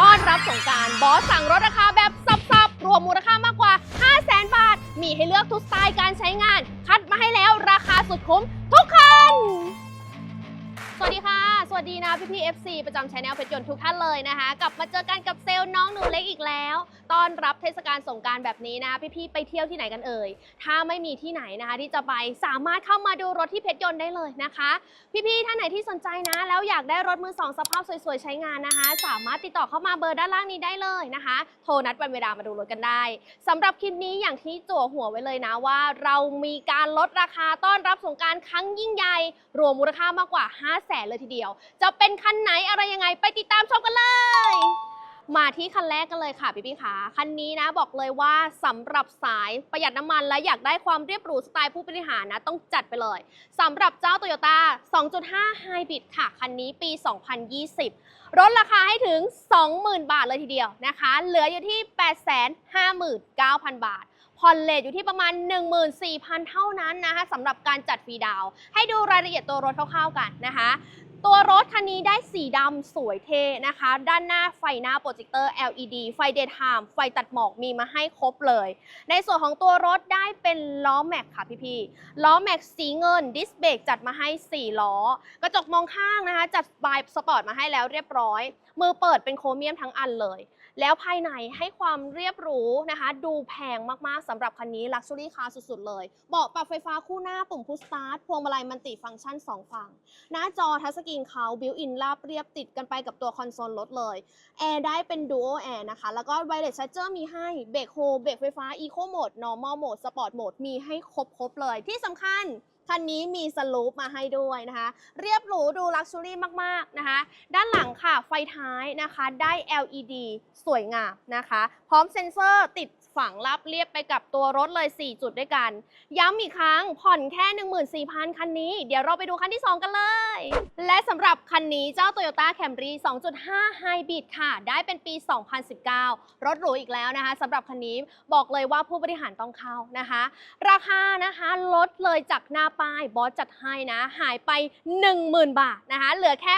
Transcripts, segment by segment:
ต้อนรับสงการบอสสั่งรถราคาแบบซับๆ รวมมูลค่ามากกว่า 5 0 0แสนบาท มีให้เลือกทุกสไตล์การใช้งาน คัดมาให้แล้วราคาสุดคุ้มทุกคัน วัสดีค่ะ สวัสดีนะพี่พี่ FC ประจำช anel เพชรยนต์ทุกท่านเลยนะคะ กลับมาเจอกันกับเซลล์น้องหนูเล็กอีกแล้ว ต้อนรับเทศกาลสงการแบบนี้นะพี่พี่ไปเที่ยวที่ไหนกันเอ่ย ถ้าไม่มีที่ไหนนะคะ ที่จะไปสามารถเข้ามาดูรถที่เพชรยนต์ได้เลยนะคะ พี่ๆท่านไหนที่สนใจนะ แล้วอยากได้รถมือสองสภาพสวยๆใช้งานนะคะ สามารถติดต่อเข้ามาเบอร์ด้านล่างนี้ได้เลยนะคะ โทรนัดวันเวลามาดูรถกันได้สำหรับคลิปนี้อย่างที่จั่วหัวไว้เลยนะว่า เรามีการลดราคาต้อนรับสงการครั้งยิ่งใหญ่รวมมูลค่ามากกว่า5 0 0แสนเลยทีเดียว จะเป็นคันไหนอะไรยังไงไปติดตามชมกันเลย มาที่คันแรกกันเลยค่ะพี่พี่ขาคันนี้นะบอกเลยว่าสำหรับสายประหยัดน้ำมันและอยากได้ความเรียบหรูสไตล์ผู้บริหารนะต้องจัดไปเลยสำหรับเจ้า Toyota 2.5 Hybrid ค่ะ คันนี้ปี 2020ลดราคาให้ถึง 20,000 บาทเลยทีเดียวนะคะ เหลืออยู่ที่ 859,000 บาท ผ่อนเลทอยู่ที่ประมาณ 14,000 เท่านั้นนะคะสำหรับการจัดฟรีดาว ให้ดูรายละเอียดตัวรถคร่าวๆกันนะคะตัวรถคันนี้ได้สีดำสวยเท่นะคะ ด้านหน้าไฟหน้าโปรเจคเตอร์ LED ไฟเดย์ไทม์ไฟตัดหมอกมีมาให้ครบเลย ในส่วนของตัวรถได้เป็นล้อแม็กค่ะพี่ๆล้อแม็กสีเงิน ดิสเบรกจัดมาให้ 4 ล้อ กระจกมองข้างนะคะ จัดบายสปอร์ตมาให้แล้วเรียบร้อย มือเปิดเป็นโครเมียมทั้งอันเลย แล้วภายในให้ความเรียบหรูนะคะ ดูแพงมากๆสำหรับคันนี้ Luxury Car สุดๆ เลยเบาะปรับไฟฟ้าคู่หน้าปุ่มพุชสตาร์ทพวงมาลัยมันติฟังก์ชัน 2 ฝั่ง หน้าจอทัชสกรีนเขาบิวอินราบเรียบติดกันไปกับตัวคอนโซลรถเลยแอร์ได้เป็น Dual Air นะคะ แล้วก็ไวเลส Charger มีให้เบรกโฮเบรกไฟฟ้า Eco Mode Normal Mode Sport Mode มีให้ครบๆเลยที่สำคัญ คันนี้มีสลูปมาให้ด้วยนะคะ เรียบหรูดูลักชัวรี่มากๆนะคะ ด้านหลังค่ะไฟท้ายนะคะได้ LED สวยงามนะคะ พร้อมเซ็นเซอร์ติด ฝังรับเรียบไปกับตัวรถเลย 4 จุดด้วยกัน ย้ำอีกครั้งผ่อนแค่ 14,000 คันนี้ เดี๋ยวเราไปดูคันที่ 2 กันเลย และสำหรับคันนี้เจ้า Toyota Camry 2.5 Hybrid ค่ะ ได้เป็นปี 2019 รถหรูอีกแล้วนะคะสำหรับคันนี้บอกเลยว่าผู้บริหารต้องเข้านะคะ ราคานะคะลดเลยจากหน้าป้ายบอสจัดให้นะ หายไป 10,000 บาทนะคะ เหลือแค่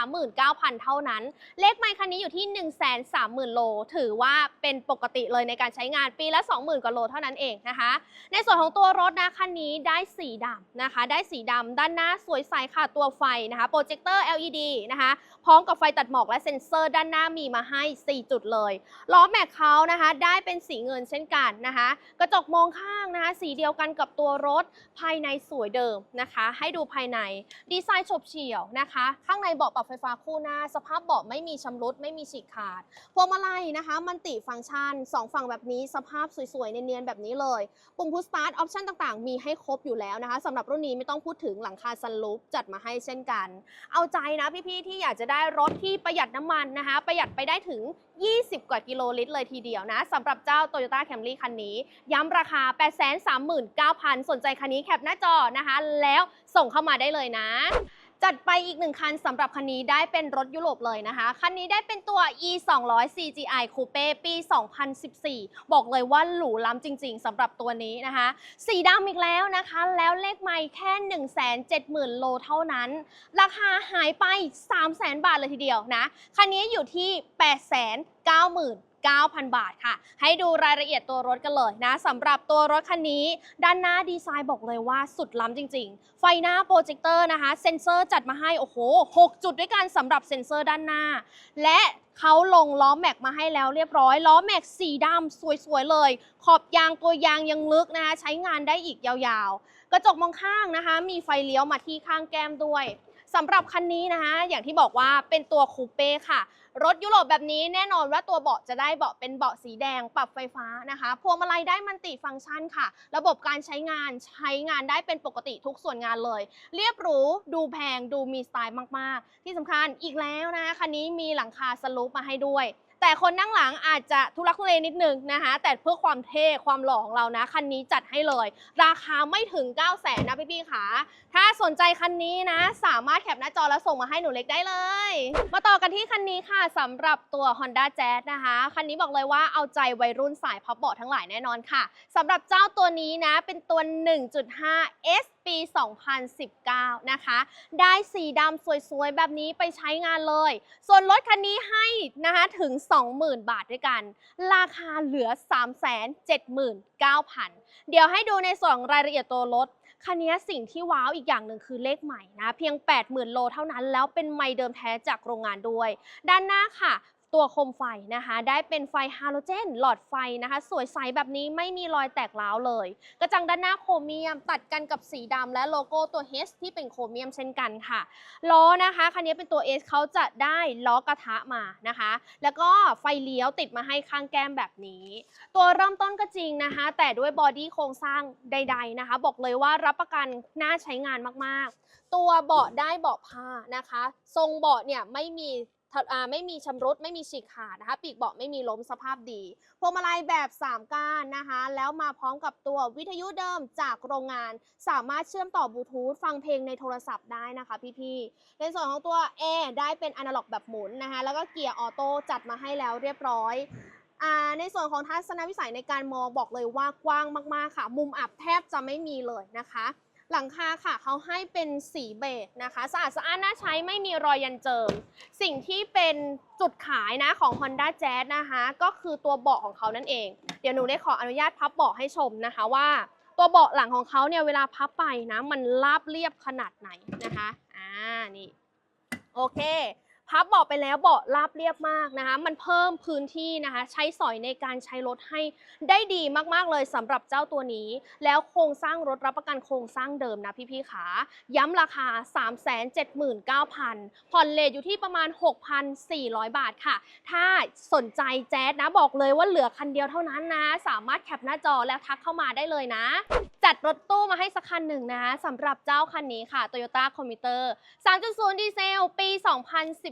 839,000 เท่านั้น เลขไมค์คันนี้อยู่ที่ 130,000 โล ถือว่าเป็นปกติเลยในการใช้งานปีละ 20,000 กว่าโลเท่านั้นเองนะคะ ในส่วนของตัวรถนะคันนี้ได้สีดำนะคะ ได้สีดำด้านหน้าสวยใสค่ะตัวไฟนะคะโปรเจคเตอร์ LED นะคะ พร้อมกับไฟตัดหมอกและเซ็นเซอร์ด้านหน้ามีมาให้ 4 จุดเลยล้อแม็กเขานะคะ ได้เป็นสีเงินเช่นกันนะคะ กระจกมองข้างนะคะ สีเดียวกันกับตัวรถภายในสวยเดิมนะคะ ให้ดูภายในดีไซน์ฉบเฉี่ยวนะคะ ข้างในเบาะปรับไฟฟ้าคู่หน้า สภาพเบาะไม่มีชำรุดไม่มีฉีกขาดพวงมาลัยนะคะ มันติฟังก์ชัน 2 ฝั่งแบบนี้สภาพสวยๆเนียนๆแบบนี้เลย ปุ่มพุชสตาร์ทออปชันต่างๆ มีให้ครบอยู่แล้วนะคะสำหรับรุ่นนี้ไม่ต้องพูดถึงหลังคาซันลูปจัดมาให้เช่นกัน เอาใจนะพี่ๆที่อยากจะได้รถที่ประหยัดน้ำมันนะคะ ประหยัดไปได้ถึง 20 กว่ากิโลลิตรเลยทีเดียวนะสำหรับเจ้า Toyota Camry คันนี้ ย้ำราคา 839,000 สนใจคันนี้แคปหน้าจอนะคะ แล้วส่งเข้ามาได้เลยนะ จัดไปอีกหนึ่งคันสำหรับคันนี้ได้เป็นรถยุโรปเลยนะคะ คันนี้ได้เป็นตัว e 2 0 0 CGI Coupe ปี 2014 บอกเลยว่าหรูล้ำจริง ๆสำหรับตัวนี้นะคะ สีดำอีกแล้วนะคะ แล้วเลขไม่แค่ 170,000 โลเท่านั้น ราคาหายไป 300,000 บาทเลยทีเดียวนะ คันนี้อยู่ที่ 890,000 9,000 บาทค่ะ ให้ดูรายละเอียดตัวรถกันเลยนะสำหรับตัวรถคันนี้ ด้านหน้าดีไซน์บอกเลยว่าสุดล้ำจริง ๆ ไฟหน้าโปรเจคเตอร์นะคะเซ็นเซอร์จัดมาให้ โอ้โห 6 จุดด้วยกันสำหรับเซ็นเซอร์ด้านหน้า และเขาลงล้อแม็กมาให้แล้วเรียบร้อย ล้อแม็กสีดำสวยๆเลย ขอบยางตัวยางยังลึกนะคะใช้งานได้อีกยาวๆ กระจกมองข้างนะคะ มีไฟเลี้ยวมาที่ข้างแก้มด้วย สำหรับคันนี้นะคะ อย่างที่บอกว่าเป็นตัวคูเป้ค่ะ รถยุโรปแบบนี้แน่นอนว่าตัวเบาะจะได้เบาะเป็นเบาะสีแดงปรับไฟฟ้านะคะพวงมาลัยได้มันติฟังก์ชันค่ะ ระบบการใช้งานใช้งานได้เป็นปกติทุกส่วนงานเลย เรียบหรูดูแพงดูมีสไตล์มาก ๆ ที่สำคัญอีกแล้วนะคะคันนี้มีหลังคาสลูปมาให้ด้วย แต่คนนั่งหลังอาจจะทุลักทุเลนิดนึงนะคะ แต่เพื่อความเท่ความหล่อของเรานะ คันนี้จัดให้เลย ราคาไม่ถึง 9 0 0 0 0นนะพี่ๆค่ะ ถ้าสนใจคันนี้นะ สามารถแคปหน้าจอแล้วส่งมาให้หนูเล็กได้เลย มาต่อกันที่คันนี้ค่ะสำหรับตัว Honda Jazz นะคะ คันนี้บอกเลยว่าเอาใจวัยรุ่นสายพับเบาะทั้งหลายแน่นอนค่ะสำหรับเจ้าตัวนี้นะเป็นตัว 1.5 S ปี 2019 นะคะ ได้สีดำสวยๆ แบบนี้ไปใช้งานเลย ส่วนรถคันนี้ให้นะคะถึง 20,000 บาทด้วยกัน ราคาเหลือ 379,000 เดี๋ยวให้ดูในส่วนของรายละเอียดตัวรถคันนี้สิ่งที่ว้าวอีกอย่างหนึ่งคือเลขใหม่นะ เพียง 80,000 โลเท่านั้นแล้วเป็นไมค์เดิมแท้จากโรงงานด้วย ด้านหน้าค่ะ ตัวโคมไฟนะคะ ได้เป็นไฟฮาโลเจน หลอดไฟนะคะ สวยใสแบบนี้ไม่มีรอยแตกร้าวเลย กระจังด้านหน้าโครเมียมตัดกันกับสีดำและโลโก้ตัว H ที่เป็นโครเมียมเช่นกันค่ะล้อนะคะคันนี้เป็นตัว S เขาจะได้ล้อกระทะมานะคะ แล้วก็ไฟเลี้ยวติดมาให้ข้างแก้มแบบนี้ ตัวเริ่มต้นก็จริงนะคะ แต่ด้วยบอดี้โครงสร้างใด ๆนะคะ บอกเลยว่ารับประกันน่าใช้งานมากๆ ตัวเบาะได้เบาะผ้านะคะ ทรงเบาะเนี่ยไม่มี ไม่มีชำรุดไม่มีฉีกขาดนะคะ ปีกเบาะไม่มีล้มสภาพดีพวงมาลัยแบบ 3 ก้านนะคะ แล้วมาพร้อมกับตัววิทยุเดิมจากโรงงาน สามารถเชื่อมต่อบลูทูธฟังเพลงในโทรศัพท์ได้นะคะพี่ๆในส่วนของตัว A ได้เป็นอนาล็อกแบบหมุนนะคะ แล้วก็เกียร์ออโต้จัดมาให้แล้วเรียบร้อยอในส่วนของทัศนวิสัยในการมองบอกเลยว่ากว้างมากๆค่ะ มุมอับแทบจะไม่มีเลยนะคะ หลังคาค่ะเขาให้เป็นสีเบจนะคะสะอาดสะอ้านน่าใช้ไม่มีรอยยันเจิม สิ่งที่เป็นจุดขายนะของ Honda Jazz นะคะ ก็คือตัวเบาะของเขานั่นเอง เดี๋ยวหนูได้ขออนุญาตพับเบาะให้ชมนะคะว่า ตัวเบาะหลังของเขาเนี่ยเวลาพับไปนะ มันราบเรียบขนาดไหนนะคะอ่านี่โอเค พับเบาะไปแล้วเบาะราบเรียบมากนะคะ มันเพิ่มพื้นที่นะคะ ใช้สอยในการใช้รถให้ได้ดีมากๆเลยสำหรับเจ้าตัวนี้ แล้วโครงสร้างรถรับประกันโครงสร้างเดิมนะพี่ๆขาย้ำราคา 379,000 ผ่อนเลทอยู่ที่ประมาณ 6,400 บาทค่ะ ถ้าสนใจแจ๊ดนะบอกเลยว่าเหลือคันเดียวเท่านั้นนะสามารถแคปหน้าจอแล้วทักเข้ามาได้เลยนะ จัดรถตู้มาให้สักคันหนึ่งนะสำหรับเจ้าคันนี้ค่ะ Toyota Commuter 3.0 ดีเซล ปี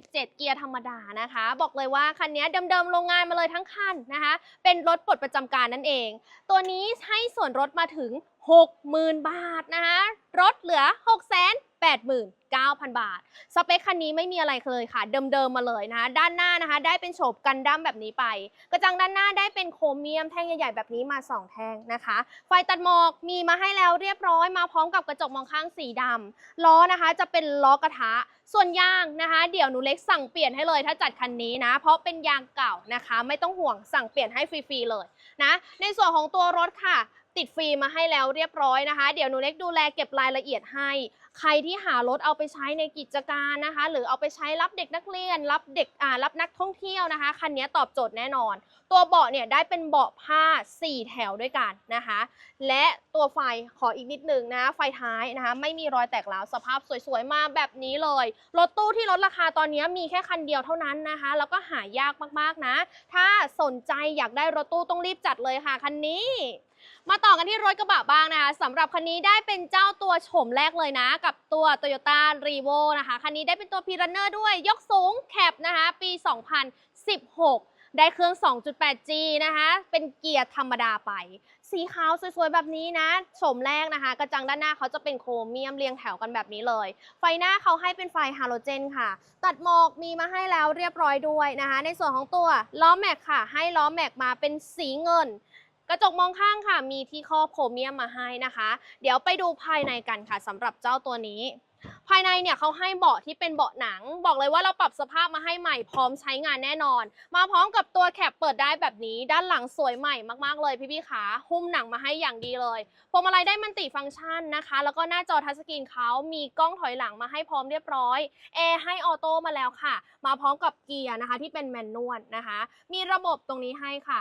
17 เกียร์ธรรมดานะคะ บอกเลยว่าคันนี้เดิมๆโรงงานมาเลยทั้งคันนะคะ เป็นรถปลดประจำการนั่นเอง ตัวนี้ให้ส่วนลดมาถึง 60,000 บาทนะคะรถเหลือ 689,000 บาท สเปคคันนี้ไม่มีอะไรเลยค่ะ เดิมๆมาเลยนะคะด้านหน้านะคะ ได้เป็นโฉบกันดั้มแบบนี้ไป กระจังด้านหน้าได้เป็นโครเมียมแท่งใหญ่ๆแบบนี้มา 2 แท่งนะคะ ไฟตัดหมอกมีมาให้แล้วเรียบร้อยมาพร้อมกับกระจกมองข้างสีดำล้อนะคะจะเป็นล้อกระทะ ส่วนยางนะคะ เดี๋ยวหนูเล็กสั่งเปลี่ยนให้เลยถ้าจัดคันนี้นะ เพราะเป็นยางเก่านะคะ ไม่ต้องห่วงสั่งเปลี่ยนให้ฟรีๆเลยนะ ในส่วนของตัวรถค่ะ ติดฟรีมาให้แล้วเรียบร้อยนะคะ เดี๋ยวหนูเล็กดูแลเก็บรายละเอียดให้ ใครที่หารถเอาไปใช้ในกิจการนะคะ หรือเอาไปใช้รับเด็กนักเรียน รับเด็กอ่ารับนักท่องเที่ยวนะคะคันนี้ตอบโจทย์แน่นอน ตัวเบาะเนี่ยได้เป็นเบาะผ้า 4 แถวด้วยกันนะคะ และตัวไฟขออีกนิดนึงนะไฟท้ายนะคะ ไม่มีรอยแตกร้าวสภาพสวยๆมาแบบนี้เลยรถตู้ที่ลดราคาตอนนี้มีแค่คันเดียวเท่านั้นนะคะ แล้วก็หายากมากๆนะ ถ้าสนใจอยากได้รถตู้ต้องรีบจัดเลยค่ะคันนี้ มาต่อกันที่รถกระบะบ้างนะคะสำหรับคันนี้ได้เป็นเจ้าตัวโฉมแรกเลยนะ กับตัว Toyota r e v o นะคะ คันนี้ได้เป็นตัว p ีรันเนอร์ด้วยยกสูงแคปนะคะ ปี 2016 ได้เครื่อง 2.8G นะคะ เป็นเกียร์ธรรมดาไป สีขาวสวยๆ แบบนี้นะโฉมแรกนะคะ กระจังด้านหน้าเขาจะเป็นโครเมียมเรียงแถวกันแบบนี้เลย ไฟหน้าเขาให้เป็นไฟฮาโลเจนค่ะ ตัดหมอกมีมาให้แล้วเรียบร้อยด้วยนะคะ ในส่วนของตัวล้อแม็กค่ะ ให้ล้อแม็กมาเป็นสีเงิน กระจกมองข้างค่ะมีที่ครอบโครเมียมมาให้นะคะ เดี๋ยวไปดูภายในกันค่ะสำหรับเจ้าตัวนี้ ภายในเนี่ยเขาให้เบาะที่เป็นเบาะหนัง บอกเลยว่าเราปรับสภาพมาให้ใหม่พร้อมใช้งานแน่นอน มาพร้อมกับตัวแคปเปิดได้แบบนี้ด้านหลังสวยใหม่มากๆเลยพี่ๆขาหุ้มหนังมาให้อย่างดีเลยพวงมาลัยได้มันติฟังก์ชันนะคะ แล้วก็หน้าจอทัชสกรีนเขามีกล้องถอยหลังมาให้พร้อมเรียบร้อยแอร์ให้ออโต้มาแล้วค่ะ มาพร้อมกับเกียร์นะคะที่เป็นแมนนวลนะคะ มีระบบตรงนี้ให้ค่ะ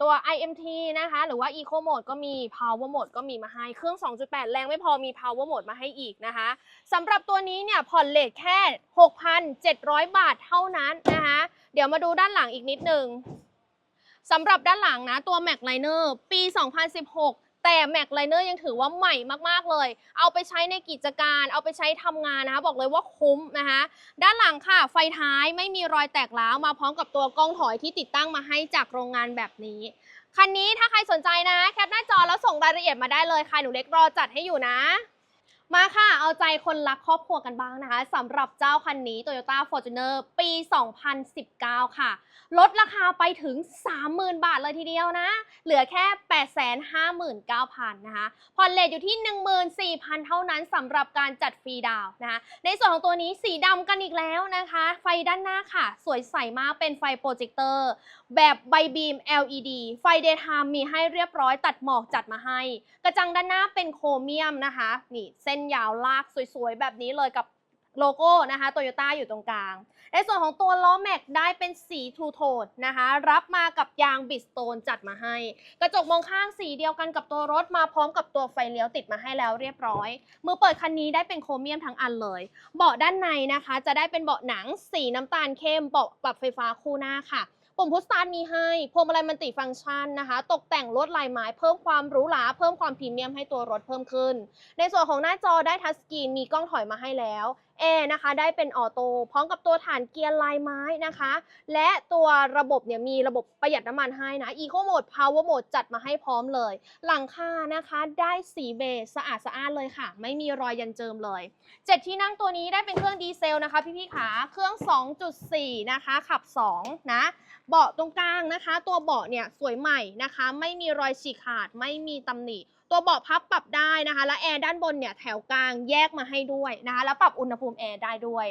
ตัว IMT นะคะ หรือว่า Eco Mode ก็มี Power Mode ก็มีมาให้ เครื่อง 2.8 แรงไม่พอมี Power Mode มาให้อีกนะคะสำหรับตัวนี้เนี่ยผ่อนเลทแค่ 6,700 บาทเท่านั้นนะคะ เดี๋ยวมาดูด้านหลังอีกนิดนึงสำหรับด้านหลังนะ ตัว Mac Liner ปี 2016 แต่แมคไลเนอร์ยังถือว่าใหม่มากๆเลย เอาไปใช้ในกิจการเอาไปใช้ทำงานนะคะบอกเลยว่าคุ้มนะคะด้านหลังค่ะไฟท้ายไม่มีรอยแตกร้าวมาพร้อมกับตัวกล้องถอยที่ติดตั้งมาให้จากโรงงานแบบนี้คันนี้ถ้าใครสนใจนะแคปหน้าจอแล้วส่งรายละเอียดมาได้เลยค่ะหนูเล็กรอจัดให้อยู่นะ มาค่ะ เอาใจคนรักครอบครัวกันบ้างนะคะสำหรับเจ้าคันนี้ Toyota Fortuner ปี 2019 ค่ะ ลดราคาไปถึง 30,000 บาทเลยทีเดียวนะ เหลือแค่ 859,000 นะคะผ่อนเลทอยู่ที่ 14,000 เท่านั้นสำหรับการจัดฟรีดาวน์นะคะในส่วนของตัวนี้สีดำกันอีกแล้วนะคะ ไฟด้านหน้าค่ะ สวยใสมากเป็นไฟโปรเจคเตอร์แบบใบบีม LED ไฟ Daytime มีให้เรียบร้อยตัดหมอกจัดมาให้ กระจังด้านหน้าเป็นโครเมียมนะคะนี่เส้นยาวลากสวยๆ แบบนี้เลยกับโลโก้นะคะโตโยต้าอยู่ตรงกลาง ในส่วนของตัวล้อแม็กได้เป็นสีทูโทนนะคะ รับมากับยางบิสโตนจัดมาให้ กระจกมองข้างสีเดียวกันกับตัวรถมาพร้อมกับตัวไฟเลี้ยวติดมาให้แล้วเรียบร้อย มือเปิดคันนี้ได้เป็นโครเมียมทั้งอันเลย เบาะด้านในนะคะ จะได้เป็นเบาะหนังสีน้ำตาลเข้มเบาะปรับไฟฟ้าคู่หน้าค่ะ ปุ่มพุชสตาร์ทมีให้พวงมาลัยมันติฟังก์ชันนะคะ ตกแต่งลวดลายไม้เพิ่มความหรูหราเพิ่มความพรีเมียมให้ตัวรถเพิ่มขึ้น ในส่วนของหน้าจอได้ทัชสกรีนมีกล้องถอยมาให้แล้ว แอร์นะคะได้เป็นออโต้พร้อมกับตัวฐานเกียร์ลายไม้นะคะ และตัวระบบเนี่ยมีระบบประหยัดน้ำมันให้นะ Eco Mode Power Mode จัดมาให้พร้อมเลย หลังคานะคะได้สีเบจสะอาดสะอ้านเลยค่ะ ไม่มีรอยยันเจิมเลยเจ็ดที่นั่งตัวนี้ได้เป็นเครื่องดีเซลนะคะพี่ๆขาเครื่อง 2.4 นะคะ ขับ 2 นะเบาะตรงกลางนะคะ ตัวเบาะเนี่ยสวยใหม่นะคะ ไม่มีรอยฉีกขาดไม่มีตำหนิ ตัวเบาะพับปรับได้นะคะ และแอร์ด้านบนเนี่ยแถวกลางแยกมาให้ด้วยนะคะ แล้วปรับอุณหภูมิแอร์ได้ด้วย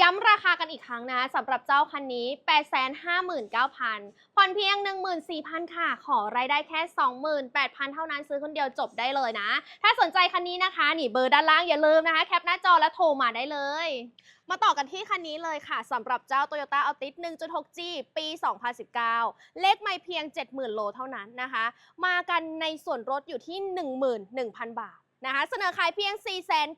ย้ำราคากันอีกครั้งนะสำหรับเจ้าคันนี้ 859,000 ผ่อนเพียง 14,000 ค่ะ ขอรายได้แค่ 28,000 เท่านั้นซื้อคนเดียวจบได้เลยนะ ถ้าสนใจคันนี้นะคะนี่เบอร์ด้านล่างอย่าลืมนะคะ แคปหน้าจอและโทรมาได้เลย มาต่อกันที่คันนี้เลยค่ะสำหรับเจ้า Toyota Altis 1.6G ปี 2019 เลขไม่เพียง 70,000 โลเท่านั้นนะคะ มากันในส่วนลดอยู่ที่ 11,000 บาท นะคะเสนอขายเพียง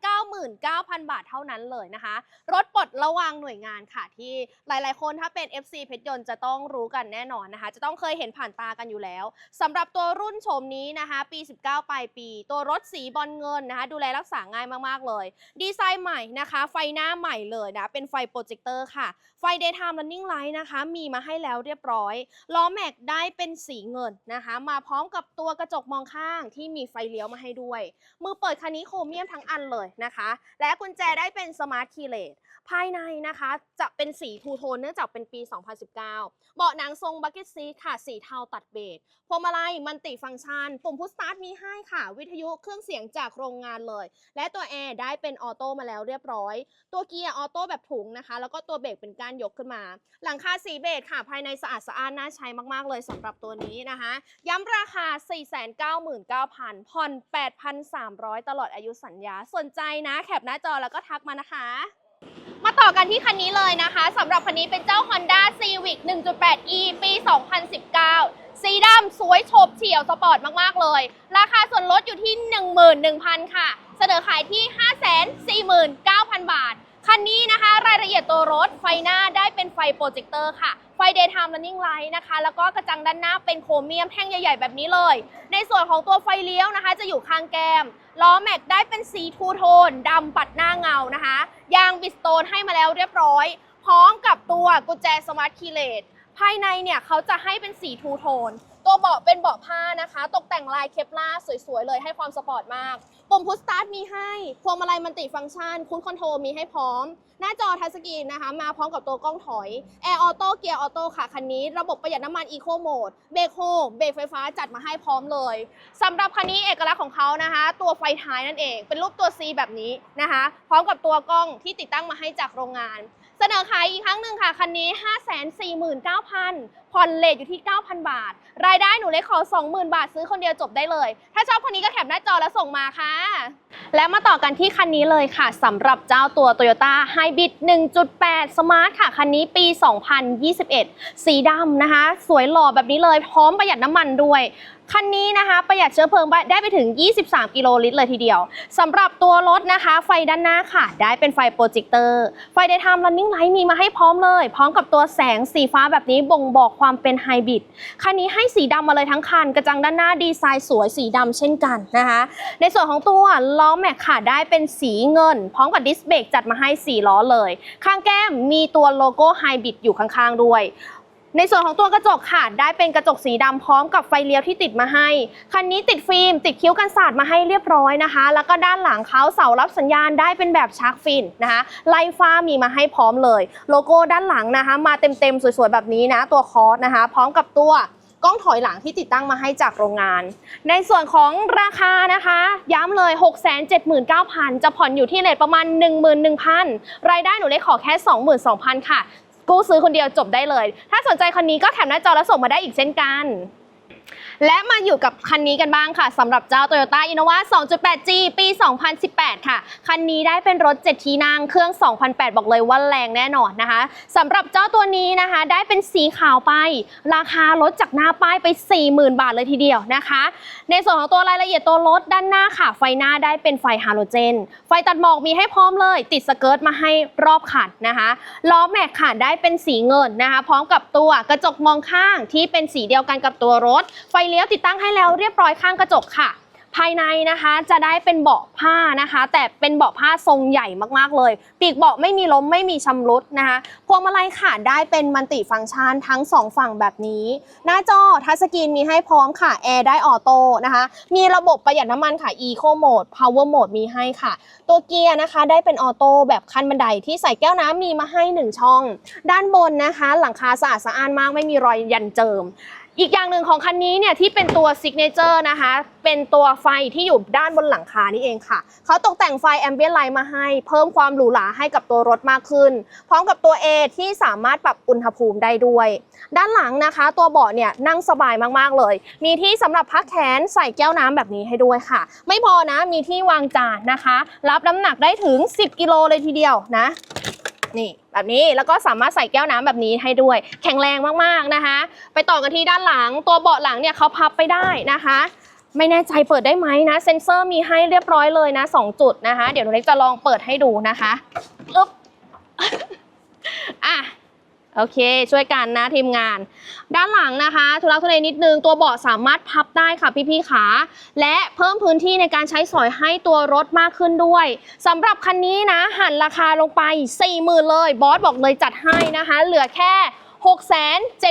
499,000 บาทเท่านั้นเลยนะคะ รถปลดระวางหน่วยงานค่ะที่หลายๆ คนถ้าเป็น FC เพชรยนต์จะต้องรู้กันแน่นอนนะคะ จะต้องเคยเห็นผ่านตากันอยู่แล้วสำหรับตัวรุ่นโฉมนี้นะคะ ปี 19 ปลายปี ตัวรถสีบอลเงินนะคะ ดูแลรักษาง่ายมากๆเลย ดีไซน์ใหม่นะคะ ไฟหน้าใหม่เลยนะ เป็นไฟโปรเจคเตอร์ค่ะ ไฟ Daytime Running Light นะคะ มีมาให้แล้วเรียบร้อยล้อแม็กได้เป็นสีเงินนะคะ มาพร้อมกับตัวกระจกมองข้างที่มีไฟเลี้ยวมาให้ด้วยมืือเปิดคันนี้โครเมียมทั้งอันเลยนะคะ และกุญแจได้เป็นสมาร์ทคีย์เลส ภายในนะคะจะเป็นสีทูโทนเนื่องจากเป็นปี 2019 เบาะหนังทรงบักเก็ตซีค่ะ สีเทาตัดเบจพวงมาลัยมันติฟังก์ชัน ปุ่มพุชสตาร์ทมีให้ค่ะ วิทยุเครื่องเสียงจากโรงงานเลย และตัวแอร์ได้เป็นออโต้มาแล้วเรียบร้อย ตัวเกียร์ออโต้แบบถุงนะคะ แล้วก็ตัวเบรกเป็นการยกขึ้นมา หลังคาสีเบจค่ะ ภายในสะอาดสะอ้านน่าใช้มาก ๆ เลยสำหรับตัวนี้นะคะ ย้ำราคา 499,000ผ่อน 8,300 ตลอดอายุสัญญา สนใจนะ แคปหน้าจอแล้วก็ทักมานะคะ มาต่อกันที่คันนี้เลยนะคะสำหรับคันนี้เป็นเจ้า Honda Civic 1.8e ปี 2019 สีดำสวยโฉบเฉี่ยวสปอร์ตมาก ๆ เลย ราคาส่วนลดอยู่ที่ 11,000 ค่ะ เสนอขายที่ 549,000 บาท คันนี้นะคะรายละเอียดตัวรถไฟหน้าได้เป็นไฟโปรเจคเตอร์ค่ะ ไฟ Daytime Running Light นะคะ แล้วก็กระจังด้านหน้าเป็นโครเมียมแท่งใหญ่ ๆ แบบนี้เลย ในส่วนของตัวไฟเลี้ยวนะคะ จะอยู่ข้างแก้ม ล้อแม็กได้เป็นสีทูโทนดำปัดหน้าเงานะคะ ยางบิสโตนให้มาแล้วเรียบร้อย พร้อมกับตัวกุญแจสมาร์ทคีเลสภายในเนี่ยเขาจะให้เป็นสีทูโทน ตัวเบาะเป็นเบาะผ้านะคะ ตกแต่งลายเคปลาร์สวยๆ เลยให้ความสปอร์ตมาก ปุ่มพุชสตาร์ทมีให้พวงมาลัยมันติฟังก์ชันคุณคอนโทรลมีให้พร้อม หน้าจอทัชสกรีนนะคะ มาพร้อมกับตัวกล้องถอยแอร์ออโต้เกียร์ออโต้ค่ะ คันนี้ ระบบประหยัดน้ำมันอีโคโหมดเบรกโฮเบรกไฟฟ้าจัดมาให้พร้อมเลยสำหรับคันนี้เอกลักษณ์ของเขานะคะ ตัวไฟท้ายนั่นเอง เป็นรูปตัว C แบบนี้นะคะ พร้อมกับตัวกล้องที่ติดตั้งมาให้จากโรงงาน เสนอขายอีกครั้งหนึ่งค่ะ คันนี้ 549,000 ผ่อนเลทอยู่ที่ 9,000 บาท รายได้หนูเล็กขอ 20,000 บาทซื้อคนเดียวจบได้เลย ถ้าชอบคนนี้ก็แคปหน้าจอแล้วส่งมาค่ะ และมาต่อกันที่คันนี้เลยค่ะสำหรับเจ้าตัว Toyota Hybrid 1.8 Smart ค่ะ คันนี้ปี 2021 สีดำนะคะ สวยหล่อแบบนี้เลย พร้อมประหยัดน้ำมันด้วย คันนี้นะคะประหยัดเชื้อเพลิงได้ไปถึง 23 กิโลลิตรเลยทีเดียวสำหรับตัวรถนะคะ ไฟด้านหน้าค่ะ ได้เป็นไฟโปรเจคเตอร์ ไฟ Daytime Running Light มีมาให้พร้อมเลย พร้อมกับตัวแสงสีฟ้าแบบนี้บ่งบอกความเป็นไฮบริดคันนี้ให้สีดำมาเลยทั้งคัน กระจังด้านหน้าดีไซน์สวยสีดำเช่นกันนะคะ ในส่วนของตัวล้อแม็กค่ะได้เป็นสีเงิน พร้อมกับดิสเบรกจัดมาให้4ล้อเลย ข้างแก้มมีตัวโลโก้ไฮบริดอยู่ข้างๆด้วย ในส่วนของตัวกระจกค่ะได้เป็นกระจกสีดำพร้อมกับไฟเลี้ยวที่ติดมาให้ คันนี้ติดฟิล์มติดคิ้วกันศาสตร์มาให้เรียบร้อยนะคะ แล้วก็ด้านหลังเขาเสารับสัญญาณได้เป็นแบบชาร์กฟินนะคะไลฟ้ามีมาให้พร้อมเลย โลโก้ด้านหลังนะคะ มาเต็มๆสวยๆแบบนี้นะ ตัวคอร์สนะคะ พร้อมกับตัวกล้องถอยหลังที่ติดตั้งมาให้จากโรงงาน ในส่วนของราคานะคะ ย้ำเลย 679,000 จะผ่อนอยู่ที่เลทประมาณ 11,000 รายได้หนูเล็กขอแค่ 22,000 ค่ะ กู้ซื้อคนเดียวจบได้เลย ถ้าสนใจคันนี้ก็แถมหน้าจอแล้วส่งมาได้อีกเช่นกัน และมาอยู่กับคันนี้กันบ้างค่ะสำหรับเจ้า Toyota Innova 2.8G ปี 2018 ค่ะ คันนี้ได้เป็นรถ 7 ที่นั่งเครื่อง 2008 บอกเลยว่าแรงแน่นอนนะคะสำหรับเจ้าตัวนี้นะคะ ได้เป็นสีขาวไป ราคาลดจากหน้าป้ายไป 40,000 บาทเลยทีเดียวนะคะ ในส่วนของตัวรายละเอียดตัวรถด้านหน้าค่ะ ไฟหน้าได้เป็นไฟฮาโลเจน ไฟตัดหมอกมีให้พร้อมเลย ติดสเกิร์ตมาให้รอบคันนะคะล้อแม็กค่ะได้เป็นสีเงินนะคะ พร้อมกับตัวกระจกมองข้างที่เป็นสีเดียวกันกับตัวรถ ไฟเลี้ยวติดตั้งให้แล้วเรียบร้อยข้างกระจกค่ะ ภายในนะคะจะได้เป็นเบาะผ้านะคะ แต่เป็นเบาะผ้าทรงใหญ่มากๆเลย ปีกเบาะไม่มีล้มไม่มีชำรุดนะคะพวงมาลัยค่ะได้เป็นมัลติฟังก์ชันทั้ง 2 ฝั่งแบบนี้ หน้าจอทัชสกรีนมีให้พร้อมค่ะแอร์ได้ออโต้นะคะมีระบบประหยัดน้ำมันค่ะ Eco Mode Power Mode มีให้ค่ะ ตัวเกียร์นะคะได้เป็นออโต้แบบคันบันไดที่ใส่แก้วน้ำมีมาให้ 1 ช่อง ด้านบนนะคะ หลังคาสะอาดสะอ้านมากไม่มีรอยยันเจิม อีกอย่างหนึ่งของคันนี้เนี่ยที่เป็นตัวซิกเนเจอร์นะคะ เป็นตัวไฟที่อยู่ด้านบนหลังคานี่เองค่ะ เขาตกแต่งไฟแอมเบียนไลท์มาให้ เพิ่มความหรูหราให้กับตัวรถมากขึ้น พร้อมกับตัว A ที่สามารถปรับอุณหภูมิได้ด้วย ด้านหลังนะคะ ตัวเบาะเนี่ยนั่งสบายมากๆเลย มีที่สำหรับพักแขนใส่แก้วน้ำแบบนี้ให้ด้วยค่ะ ไม่พอนะมีที่วางจานนะคะ รับน้ำหนักได้ถึง 10 กิโลเลยทีเดียวนะ นี่แบบนี้แล้วก็สามารถใส่แก้วน้ำแบบนี้ให้ด้วย แข็งแรงมากๆนะคะ ไปต่อกันที่ด้านหลังตัวเบาะหลังเนี่ยเขาพับไปได้นะคะ ไม่แน่ใจเปิดได้ไหมนะเซ็นเซอร์มีให้เรียบร้อยเลยนะ 2 จุดนะคะ เดี๋ยวหนูเล็กจะลองเปิดให้ดูนะคะอึ๊บอะ โอเค ช่วยกันนะทีมงาน ด้านหลังนะคะทุลักทุเลนิดนึงตัวเบาะสามารถพับได้ค่ะพี่ๆขา และเพิ่มพื้นที่ในการใช้สอยให้ตัวรถมากขึ้นด้วยสำหรับคันนี้นะหันราคาลงไป 40,000 เลยบอสบอกเลยจัดให้นะคะ เหลือแค่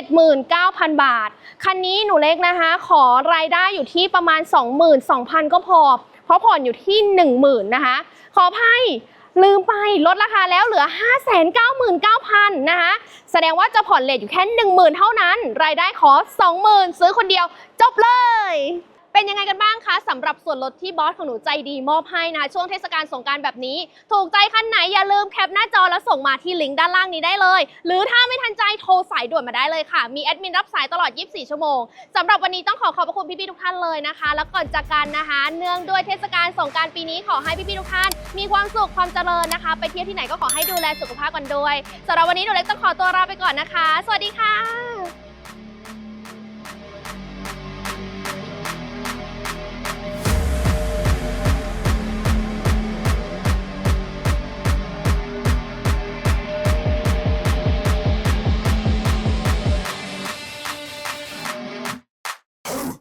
679,000 บาท คันนี้หนูเล็กนะคะ ขอรายได้อยู่ที่ประมาณ 22,000 ก็พอ เพราะผ่อนอยู่ที่ 10,000 นะคะ ขออภัย ลืมไปลดราคาแล้วเหลือ 599,000นะคะแสดงว่าจะผ่อนเลทอยู่แค่ 10,000 เท่านั้น รายได้ขอ 20,000 ซื้อคนเดียว จบเลย เป็นยังไงกันบ้างคะสำหรับส่วนลดที่บอสของหนูใจดีมอบให้นะ ช่วงเทศกาลสงการแบบนี้ ถูกใจคันไหนอย่าลืมแคปหน้าจอแล้วส่งมาที่ลิงก์ด้านล่างนี้ได้เลย หรือถ้าไม่ทันใจโทรสายด่วนมาได้เลยค่ะ มีแอดมินรับสายตลอด 24 ชั่วโมงสำหรับวันนี้ต้องขอขอบพระคุณพี่ๆทุกท่านเลยนะคะ แล้วก่อนจากกันนะคะ เนื่องด้วยเทศกาลสงการปีนี้ขอให้พี่ๆทุกท่าน มีความสุขความเจริญนะคะ ไปเที่ยวที่ไหนก็ขอให้ดูแลสุขภาพกันด้วยสำหรับวันนี้หนูเล็กต้องขอตัวลาไปก่อนนะคะ สวัสดีค่ะ